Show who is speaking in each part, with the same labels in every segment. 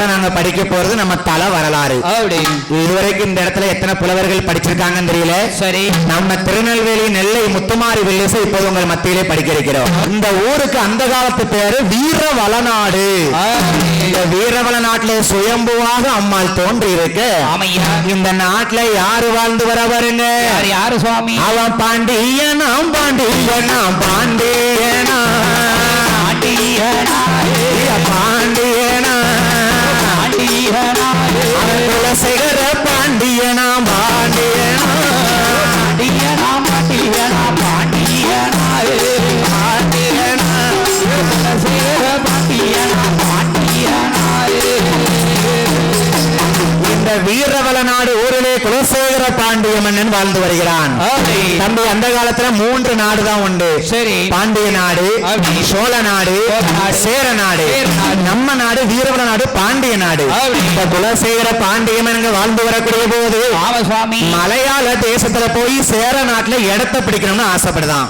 Speaker 1: பாட்டை நாங்க படிக்க போறது நம்ம தல வரலாறு. இதுவரைக்கும் இந்த இடத்துல எத்தனை புலவர்கள் படிச்சிருக்காங்கன்னு தெரியல.
Speaker 2: சரி.
Speaker 1: நம்ம திருநெல்வேலி நெல்லை முத்துமாரி வெள்ளிசை இப்போது உங்கள் மத்தியிலே படிக்க இருக்கிறோம். இந்த ஊருக்கு அந்த காலத்து பேரு வீரவளநாடு. இந்த வீரவள நாட்டுல சுயம்புவாக அம்மாள் தோன்றி இருக்கு இந்த நாட்டுல யாரு வாழ்ந்து வர பாருங்க
Speaker 2: யார் சுவாமி?
Speaker 1: அவன் பாண்டியனாம் பாண்டியனாம் பாண்டியனா பாண்டியனா வாழ்ந்து வருகிறான். தம்பி அந்த காலத்துல மூன்று நாடு தான் உண்டு
Speaker 2: சரி
Speaker 1: பாண்டிய நாடு. சோழ நாடு. சேர நாடு. நம்ம நாடு வீரவள நாடு பாண்டிய நாடு. இந்த குலசேகர பாண்டிய மன்னன் வாழ்ந்து வரக்கூடிய போது மலையாள தேசத்துல போய் சேர நாட்டுல இடத்த பிடிக்கணும்னு ஆசைப்படுதான்.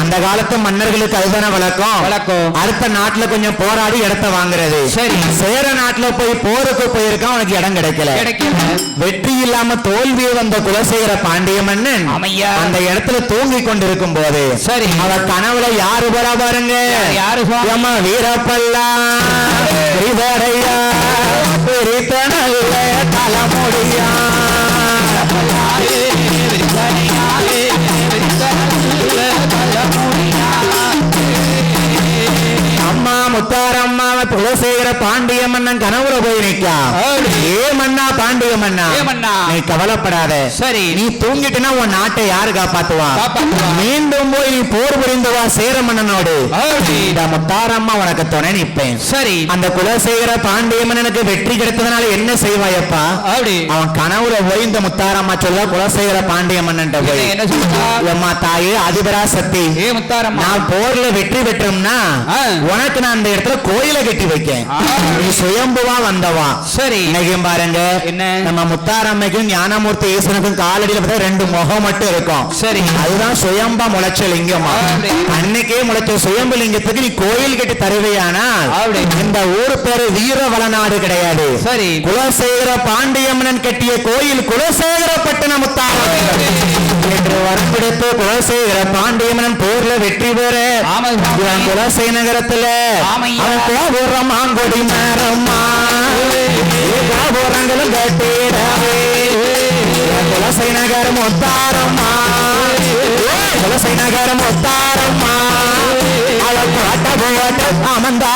Speaker 1: அந்த காலத்து மன்னர்களுக்கு அதுதானே வழக்கம்
Speaker 2: வழக்கம்.
Speaker 1: அடுத்த நாட்டுல கொஞ்சம் போராடி இடத்த வாங்குறது
Speaker 2: சரி.
Speaker 1: சேர நாட்டுல போய் போருக்கு போயிருக்கான் அவனுக்கு இடம் கிடைக்கல வெற்றி இல்லாம தோல்வி வந்த குலசேகர பாண்டிய மன்னன்
Speaker 2: ஆமையா.
Speaker 1: அந்த இடத்துல தூங்கி கொண்டிருக்கும் போது
Speaker 2: சரி.
Speaker 1: அவ கனவுல யாரு போறா பாருங்க
Speaker 2: யார்?
Speaker 1: எம்ம வீரப்பல்லா நல்ல தலைமுடியா அம்மா முத்தாரம்மா குலசேகர பாண்டிய மன்னன் கனவுல போய் நிக்கா. ஏ மன்னா பாண்டிய மன்னா. நீ கவலைப்படாத.
Speaker 2: சரி.
Speaker 1: நீ தூங்கிட்டுனா உன் நாட்டை யாரு காப்பாத்துவா. மீண்டும் போய் நீ போர் புரிந்து வா சேர மன்னனோடு முத்தாரம்மா உனக்கு துணை நிப்பேன்
Speaker 2: சரி.
Speaker 1: அந்த குலசேகர பாண்டிய மன்னனுக்கு வெற்றி கிடைத்ததுனால என்ன செய்வாயப்பா? அவன் கனவுல போய் இந்த முத்தாரம்மா சொல்ல குலசேகர பாண்டிய மன்னன் போய்.
Speaker 2: என்ன-
Speaker 1: அம்மா தாயே அதிபரா சக்தி நான் போர்ல வெற்றி பெற்றோம்னா. உனக்கு நான் அந்த இடத்துல கோயிலை கட்டி வைக்கேன். நீ சுயம்புவா வந்தவா.
Speaker 2: சரி.
Speaker 1: இன்னைக்கும் பாருங்க.
Speaker 2: என்ன?
Speaker 1: நம்ம முத்தாரம்மைக்கும் ஞானமூர்த்தி ஈஸ்வரனுக்கும் காலடியில பார்த்தா ரெண்டு முகம் மட்டும் இருக்கும்.
Speaker 2: சரி.
Speaker 1: அதுதான் சுயம்பா முளைச்ச லிங்கமா. அன்னைக்கே முளைச்ச சுயம்பு லிங்கத்துக்கு நீ கோயில் கட்டி தருவையானால். இந்த ஊர் பேரு வீரவளநாடு கிடையாது.
Speaker 2: சரி.
Speaker 1: குலசேகர பாண்டியம்மனன் கட்டிய கோயில் குலசேகரப்பட்டின முத்தாரம் என்று வரப்பிடித்து குலசேகர பாண்டியம்மனன் போர்ல வெற்றி பெற. குலசை நகரத்துல கோபுரம் மாங்கொடி மரம்மா கோபுரங்களும் கட்டிடவே. குலசை நகரம் ஒத்தாரம்மா. குலசை நகரம் ஒத்தாரம்மா. அவள் பாட்ட போட்ட அமர்ந்தாரே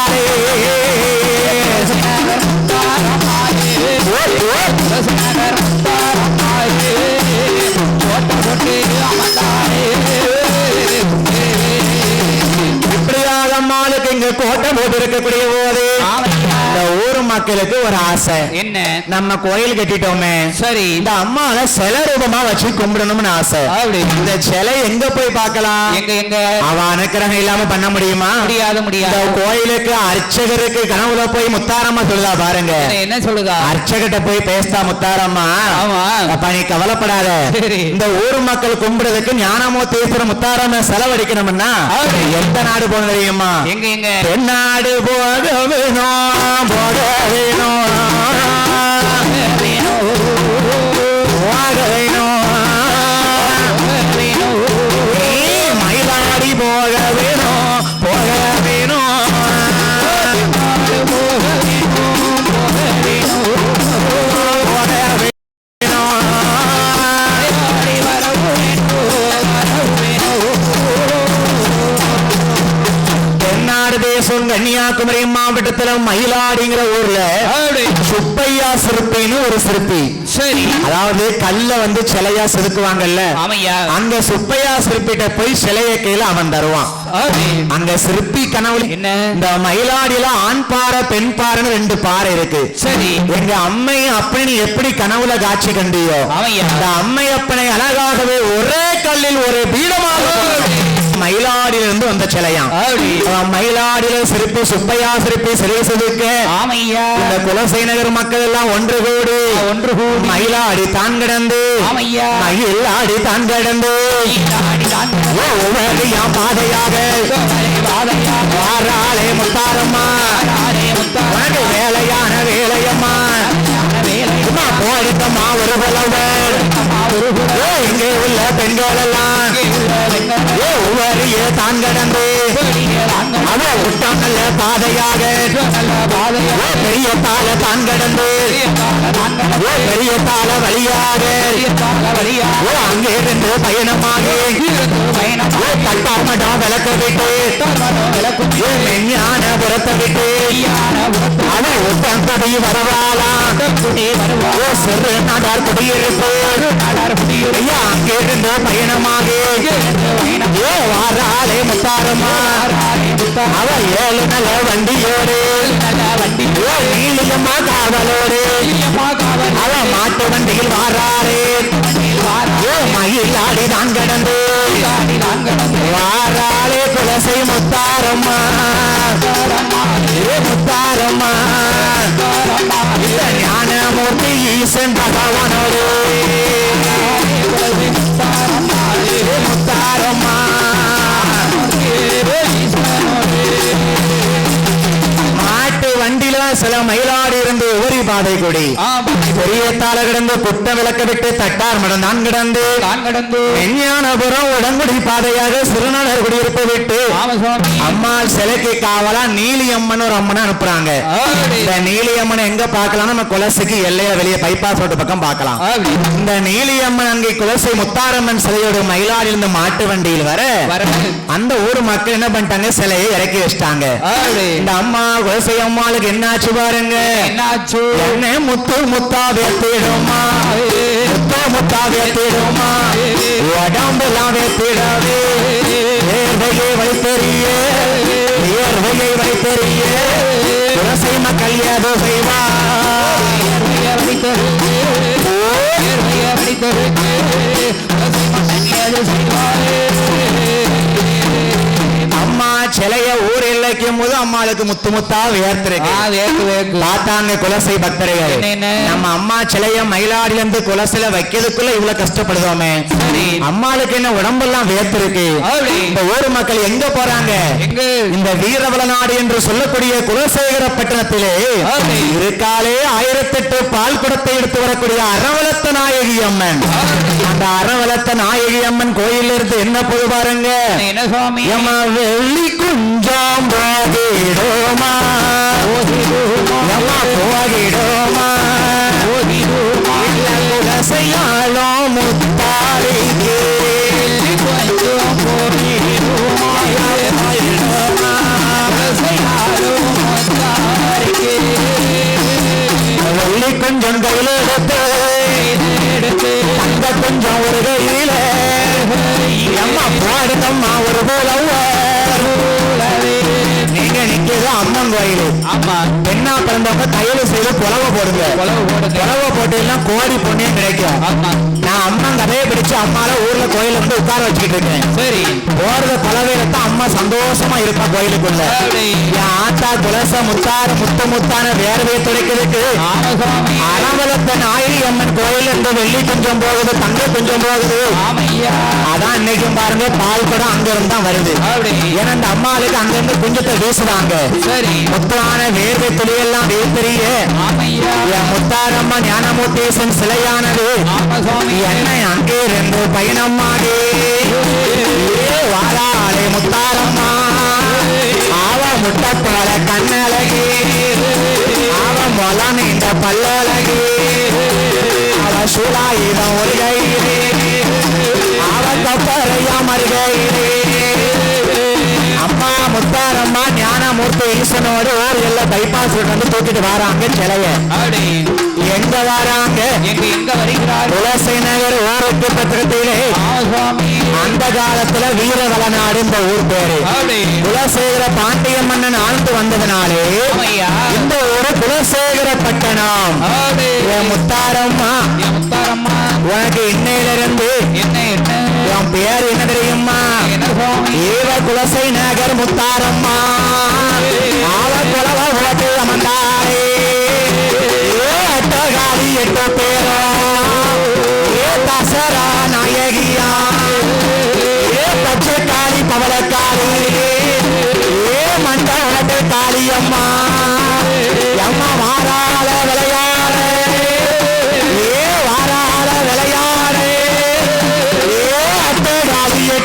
Speaker 1: கோட்டம் இங்க கோட்டை இருக்கக்கூடிய போது இந்த ஊர் மக்களுக்கு ஒரு ஆசை.
Speaker 2: என்ன?
Speaker 1: நம்ம கோயில் கட்டிட்டோமே.
Speaker 2: சரி.
Speaker 1: இந்த அம்மாவை சில ரூபமா வச்சு கும்பிடணும்னு ஆசை.
Speaker 2: அப்படி.
Speaker 1: இந்த சிலை எங்க போய் பார்க்கலாம்?
Speaker 2: எங்க எங்க?
Speaker 1: அவ அனுக்கிரகம் இல்லாம பண்ண முடியுமா?
Speaker 2: முடியாது முடியாது.
Speaker 1: கோயிலுக்கு அர்ச்சகருக்கு கனவுல போய் முத்தாரம்மா சொல்லுதா பாருங்க.
Speaker 2: என்ன- சொல்லுதா?
Speaker 1: அர்ச்சகிட்ட போய் பேசுதா முத்தாரம்மா?
Speaker 2: ஆமா.
Speaker 1: அப்பா நீ கவலைப்படாத. இந்த ஊர் மக்கள் கும்பிடுறதுக்கு ஞானமூர்த்தீஸ்வரர் முத்தாரம்ம செலவழிக்கணும்னா. எந்த நாடு போகணும் தெரியுமா?
Speaker 2: எங்க எங்க?
Speaker 1: தென்னாடு போக வேணும் போக கன்னியாகுமரி மாவட்டத்துல மயிலாடிங்கிற ஊர்ல சுப்பையா சிற்பைன்னு ஒரு சிற்பி.
Speaker 2: சரி.
Speaker 1: அதாவது கல்ல வந்து சிலையா செதுக்குவாங்கல்ல. அங்க சுப்பையா சிற்பிட்ட போய் சிலைய கையில அவன் தருவான். அங்க சிற்பி கனவுல
Speaker 2: என்ன?
Speaker 1: இந்த மயிலாடியில ஆண் பாறை பெண் பாறைன்னு ரெண்டு பாறை இருக்கு.
Speaker 2: சரி.
Speaker 1: எங்க அம்மை அப்பனை எப்படி கனவுல காட்சி கண்டியோ? இந்த அம்மை அப்பனை அழகாகவே ஒரே கல்லில் ஒரு பீடமாக மயிலாடியிலிருந்து வந்த சிலையாம். மயிலாடியில சிற்பி சுப்பையா சிற்பி சிலை செதுக்க
Speaker 2: ஆமையா.
Speaker 1: இந்த குலசை நகர் மக்கள் எல்லாம் ஒன்று கூடி
Speaker 2: ஒன்று கூடி.
Speaker 1: மயிலாடி தான் கிடந்து
Speaker 2: ஆமையா.
Speaker 1: மயிலாடி தான் கிடந்து. ஓவரியா பாதையாக. வாராளே முத்தாரம்மா. உனக்கு வேலையான வேலையம்மா. புலவர். ஏ, இங்கே உள்ள பெண்கள் எல்லாம். தான் கடந்து. அவள் உட்டம் நல்ல பாதையாக பெரிய தாள தான் கடந்து. பெரிய தாள வழியாக. அங்கே இருந்து பயணமாக. ஏ, தட்டாமடா விளக்க விட்டு. ஏ, மெஞ்ஞான புறத்தை விட்டு. அவ உட்டம் குடி வருவாளா சிறு நாடார் குடியிருப்பு. ஐயா அங்கிருந்து பயணமாக. ஏ வாராளே முத்தாரமா அவ ஏழு நல்ல வண்டியோடு ஏ நீலியம்மா காவலோடு அவ மாட்டு வண்டியில் வாராரே ஏ மயிலாடி தான் கடந்து. வாராளே குலசை முத்தாரம்மா ஏ முத்தாரம்மா ஞானமூர்த்தி ஈசன் பகவான் பாதை கொடி பெரிய தாள கிடந்து குட்ட விளக்க விட்டு தட்டார் மடம் தான் கிடந்து. மெஞ்ஞானபுரம் உடங்குடி பாதையாக சிறுநாளர் குடியிருப்பு விட்டு அம்மா சிலைக்கு காவலா நீலியம்மன் ஒரு அம்மனை அனுப்புறாங்க. இந்த நீலியம்மன் எங்க பார்க்கலாம்? நம்ம குலசுக்கு எல்லைய வெளியே பைபாஸ் ரோட்டு பக்கம் பார்க்கலாம். இந்த நீலியம்மன் அங்கே குலசை முத்தாரம்மன் சிலையோட மயிலாடி இருந்த மாட்டு வண்டியில் வர அந்த ஊர் மக்கள் என்ன பண்ணிட்டாங்க? சிலையை இறக்கி வச்சிட்டாங்க. இந்த அம்மா குலசை அம்மாளுக்கு என்னாச்சு பாருங்க.
Speaker 2: என்னாச்சு?
Speaker 1: என்ன முத்து முத்தா வேத்திடுமா முத்தா முத்தா வேத்திடுமா உடம்பெல்லாம் வேத்திடவே வேர்வையை வைத்தறிய. வேர்வையை வைத்தறிய. குலசை மக்கள் ஏதோ செய்வா. அம்மா சிலைய ஊர் எல்லைக்கும் போது அம்மாளுக்கு முத்து முத்தா வேர்த்திருக்கு பார்த்தாங்க குலசை பக்தர்கள்? நம்ம அம்மா சிலைய மயிலாடில இருந்து குலசில வைக்கிறதுக்குள்ள இவ்வளவு கஷ்டப்படுதோமே. அம்மாளுக்கு என்ன உடம்பெல்லாம் வேர்த்திருக்கு
Speaker 2: அப்படி.
Speaker 1: இந்த ஊர் மக்கள் எங்க போறாங்க? இந்த வீரவள நாடு என்று சொல்லக்கூடிய குலசேகர பட்டணத்திலே. இருக்காலே ஆயிரத்தெட்டு பால் குடத்தை எடுத்து வரக்கூடிய அரவலத்த நாயகி அம்மன். அந்த அரவலத்த நாயகி அம்மன் கோயில்ல இருந்து என்ன போது பாருங்க?
Speaker 2: என்ன சுவாமி?
Speaker 1: எம வெள்ளி குஞ்சாம் பெண்ணா பிறந்தவங்க தையல் செய்து புலவை போடுங்க. புலவை போட்டீங்கன்னா கோடி புண்ணியம் கிடைக்கும். நான் அம்மன் கதையை பிடிச்சு அம்மால ஊர்ல கோயில வந்து உட்கார வச்சுக்கிட்டு இருக்கேன்.
Speaker 2: சரி.
Speaker 1: போறது பலவேலத்தான் அம்மா சந்தோஷமா இருப்பா கோயிலுக்குள்ள. என் ஆத்தா குலச முத்தார முத்து முத்தான வேர்வையை துடைக்கிறதுக்கு அரவலத்த நாயகி அம்மன் கோயில் இந்த வெள்ளி குஞ்சம் போகுது தங்க குஞ்சம் போகுது. அதான் இன்னைக்கும் பாருங்க பால் குடம் அங்க இருந்து தான் வருது ஏன்னா இந்த அம்மாளுக்கு அங்க இருந்து குஞ்சத்தை வீசுறாங்க.
Speaker 2: சரி.
Speaker 1: முத்தான வேர்வை வேத்தறிய என் முத்தாரம்மா ஞானமூர்த்தேசன் சிலையானது. என்னை அங்கே இருந்து பயணமாடி வாராளே முத்தாரம்மா. அவ முட்டத்தோட கண்ணழகி. அவ மொல நீண்ட பல்லழகி. அவ சுலாயுதம் ஒரு கையிலே அவ கப்பரையா மறுகையிலே ஞானமூர்த்தி ஈசனோடு எல்லாம் பைபாஸ் வந்து தூக்கிட்டு வராங்க சிலைய. எங்க வராங்க?
Speaker 2: எங்க எங்க வருகிறார்?
Speaker 1: துளசி நகர் ஊருக்கு
Speaker 2: சுவாமி
Speaker 1: அந்த காலத்துல வீரவளநாடு இந்த ஊர் பேரு. குலசேகர பாண்டிய மன்னன் ஆழ்ந்து வந்ததுனாலே இந்த ஊரு குலசேகர பட்டணம். முத்தாரம்மா. உனக்கு இன்னையில இருந்து என் பேர் என்ன தெரியுமா? ஏவ குலசை நகர் முத்தாரம்மா.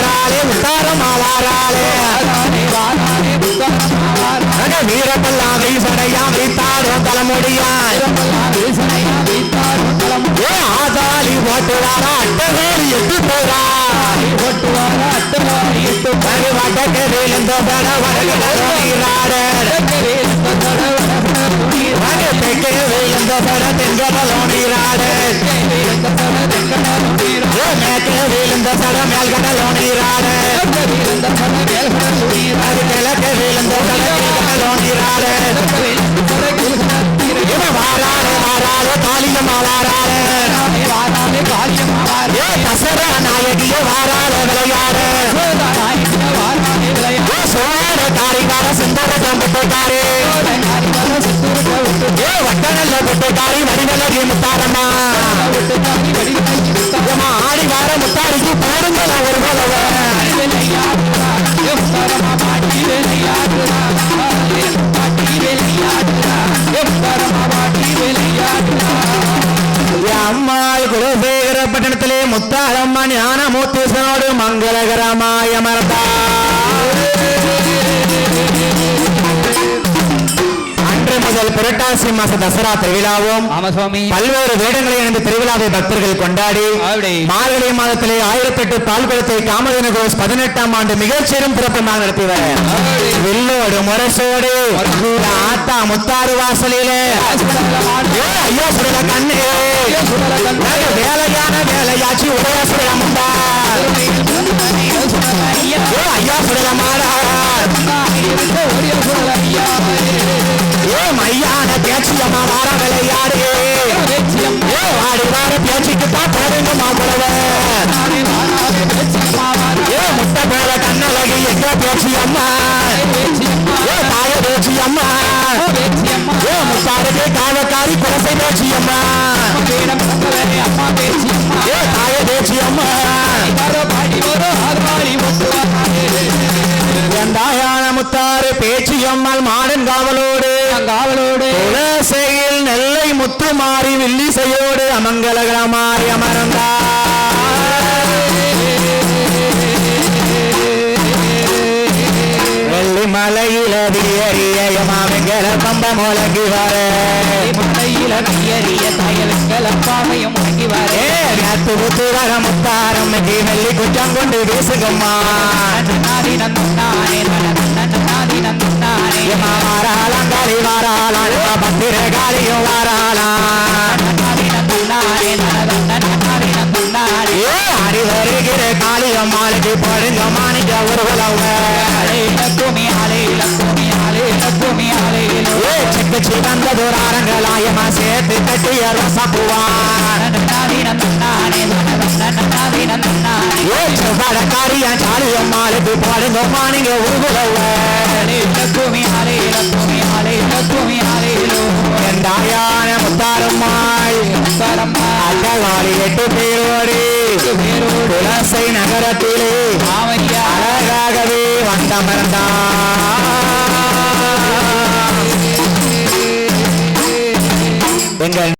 Speaker 1: வாராளே வாராளே முத்தாரம்மா வாராளே. அங்க வீசனையா வீசடையா வீத்தாடும் தலைமுடியா ஏ ஆதாளி ஓட்டுவாரா அட்டகோடி எட்டு போறா அது வடக்கு விழுந்த பட வடக்கு நீராடு அது தெற்கு விழுந்த பட தென்கடலோ நீராடு ஏ மேற்கு விழுந்த பட மேல்கடலோ நீராடு அது கிழக்கு விழுந்த தசர நாயகிய விளையாடு சோழ சுந்தர வட்டநல்ல வடிவலகி முத்தாரம்மா முத்தாரிக்கு போடுங்கள ஒரு அம்மாள் குலசேகர பட்டணத்திலே முத்தாரம்மா ஞான மங்களகரமா புரட்டாசி மாச தசரா திருவிழாவும் பல்வேறு வேடங்களை அணிந்து திருவிழாவை பக்தர்கள் கொண்டாடி. மார்கழி மாதத்திலே ஆயிரத்தெட்டு பால்குளத்தை காமதின கோஸ் பதினெட்டாம் ஆண்டு மிகச்சிறும் சிறப்புமாக நடத்தி வர வில்லோடு முரசோடு ஆத்தா முத்தாறு வாசலிலே. ஐயா சுடல கண்ணே. வேலையான வேலையாச்சு உதய சுடலமுண்டா ஐயா சுடல மையான பேச்சியம்மா வார விளையாடு ஆடி வார பேச்சுக்கு தான் போடுங்க மாப்பிளவ ஏ முட்டை போல கண்ணழகி எங்க பேச்சு அம்மா ஏ தாய பேச்சு அம்மா ஏ முத்தாருக்கு காவக்காரி குலசை ஏ தாய முத்தாறு பேச்சு அம்மாள் மாடன் காவலோடு
Speaker 2: காவலோடு
Speaker 1: குலசையில் நெல்லை முத்து மாறி வில்லிசையோடு அமங்கலகரமாய் அமர்ந்தார். வெள்ளி மலையில வியறிய மாமங்கல பம்ப முழங்கி வர
Speaker 2: முட்டையில கையறிய தயலுங்களப்பாவையும் முடங்கி
Speaker 1: ஏ
Speaker 2: வரே
Speaker 1: நேத்து புத்துவர முத்தாரம் வெள்ளி குற்றம் கொண்டு வீசுகம்மா.
Speaker 2: நாதி நந்தானே நாதி நந்தானே
Speaker 1: ஏமா வாராளாம் பத்திர காளியும் வாராளாம்
Speaker 2: நாதி நந்தானே நாதி நந்தானே
Speaker 1: மாணிக்க ஒரு உலவ
Speaker 2: அலே லக்குமி அலே லக்குமி அலே
Speaker 1: சிக்கு சிவந்த துராரங்களாயமா சேர்த்து கட்டிய ரசப்புவான்
Speaker 2: நாதி நந்தானே நாதி
Speaker 1: செவ்வாட காரியம் காளியம்மாளுக்கு படுங்க மாணிக்க ஒரு உலவ
Speaker 2: அலே லக்குமி